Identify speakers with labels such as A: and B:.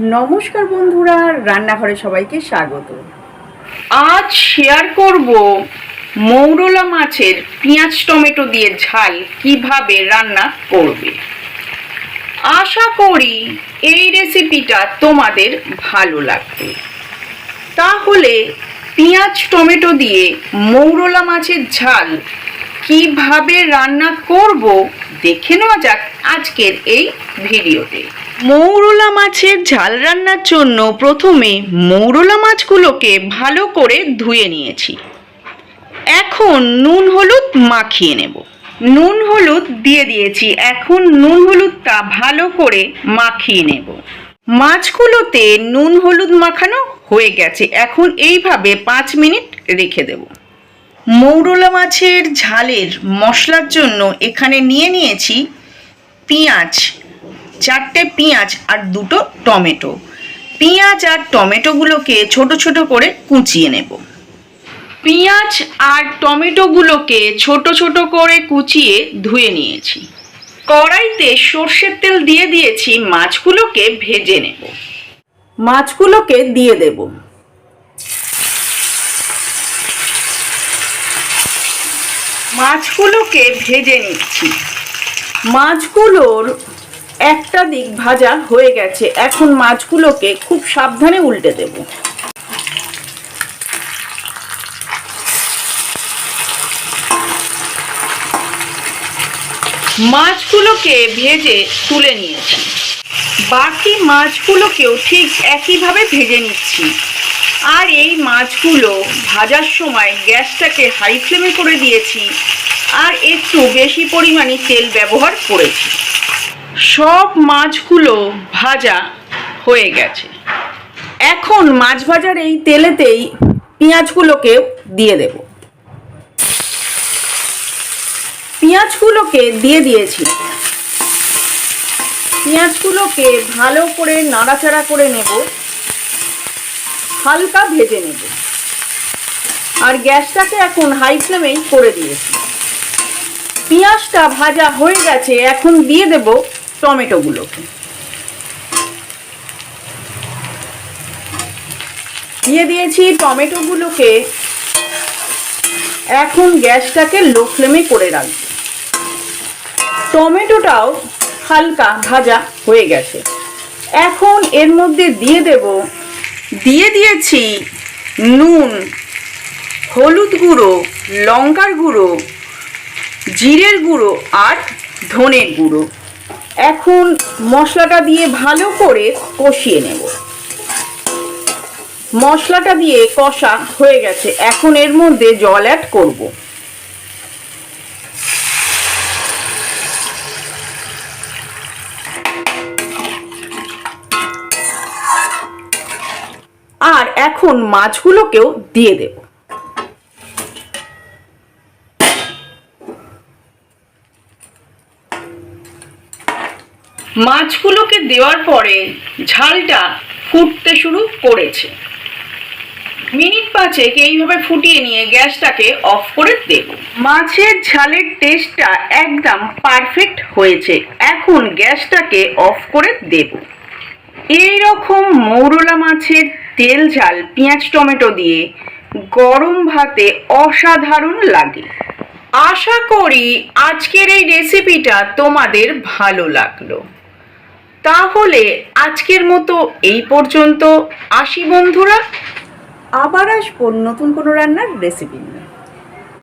A: নমস্কার বন্ধুরা, রান্নাঘরে সবাইকে স্বাগত।
B: আজ শেয়ার করব মৌরলা মাছের পেঁয়াজ, টমেটো দিয়ে ঝাল কীভাবে রান্না করবে। আশা করি এই রেসিপিটা তোমাদের ভালো লাগবে। তাহলে পেঁয়াজ, টমেটো দিয়ে মৌরলা মাছের ঝাল কীভাবে রান্না করব, দেখে নেওয়া যাক আজকের এই ভিডিওতে মৌরলা মাছের ঝাল রান্নার জন্য প্রথমে মৌরলা মাছগুলোকে ভালো করে ধুয়ে নিয়েছি। এখন নুন হলুদ মাখিয়ে নেব। নুন হলুদ দিয়ে দিয়েছি। এখন নুন হলুদটা ভালো করে মাখিয়ে নেব। মাছগুলোতে নুন হলুদ মাখানো হয়ে গেছে। এখন এইভাবে পাঁচ মিনিট রেখে দেব। মৌরলা মাছের ঝালের মশলার জন্য এখানে নিয়ে নিয়েছি পেঁয়াজ চারটে পেঁয়াজ আর দুটো টমেটো। পেঁয়াজ আর টমেটোগুলোকে ছোট ছোট করে কুচিয়ে নেব। পেঁয়াজ আর টমেটোগুলোকে ছোট ছোট করে কুচিয়ে ধুয়ে নিয়েছি। কড়াইতে সর্ষের তেল দিয়ে দিয়েছি, মাছগুলোকে ভেজে নেব।
A: মাছগুলোকে দিয়ে দেব।
B: মাছগুলোকে ভেজে নিচ্ছি।
A: মাছগুলোর একটা দিক ভাজা হয়ে গেছে। এখন মাছগুলোকে খুব সাবধানে উল্টে দেব।
B: মাছগুলোকে ভেজে তুলে নিয়েছি। বাকি মাছগুলোকেও ঠিক একইভাবে ভেজে নিচ্ছি। আর এই মাছগুলো ভাজার সময় গ্যাসটাকে হাই ফ্লেমে করে দিয়েছি। আর একটু বেশি পরিমাণে তেল ব্যবহার করেছি। সব মাছগুলো ভাজা হয়ে গেছে।
A: এখন মাছ ভাজার এই তেলেতেই পেঁয়াজগুলোকে দিয়ে দেব। পেঁয়াজগুলোকে দিয়ে দিয়েছি। পেঁয়াজগুলোকে ভালো করে নাড়াচাড়া করে নেব। হালকা ভেজে নেব। আর গ্যাসটাকে এখন হাই ফ্লেমেই করে দিয়েছি। পেঁয়াজটা ভাজা হয়ে গেছে, এখন দিয়ে দেব টমেটোগুলোকে। দিয়ে দিয়েছি টমেটোগুলোকে। এখন গ্যাসটাকে লো ফ্লেমে করে রাখব। টমেটোটাও হালকা ভাজা হয়ে গেছে। এখন এর মধ্যে দিয়ে দেব,
B: দিয়ে দিয়েছি নুন, হলুদ গুঁড়ো, লঙ্কার গুঁড়ো জিরের গুঁড়ো আর ধনের গুঁড়ো।
A: এখন মশলাটা দিয়ে ভালো করে কষিয়ে নেব। মশলাটা দিয়ে কষা হয়ে গেছে। এখন এর মধ্যে জল অ্যাড করব। আর এখন মাছগুলোকেও দিয়ে দেব।
B: মাছগুলোকে দেওয়ার পরে ঝালটা ফুটতে শুরু করেছে। মিনিট পাঁচেক এইভাবে ফুটিয়ে নিয়ে গ্যাসটাকে অফ করে দেব। মাছের ঝালের টেস্টটা একদম পারফেক্ট হয়েছে। এখন গ্যাসটাকে অফ করে দেব। এই রকম মৌরলা মাছের তেল ঝাল, পেঁয়াজ, টমেটো দিয়ে গরম ভাতে অসাধারণ লাগে। আশা করি আজকের এই রেসিপিটা তোমাদের ভালো লাগল। তাহলে আজকের মতো এই পর্যন্ত। আসি বন্ধুরা।
A: আবার আসব নতুন কোনো রান্নার রেসিপি নিয়ে।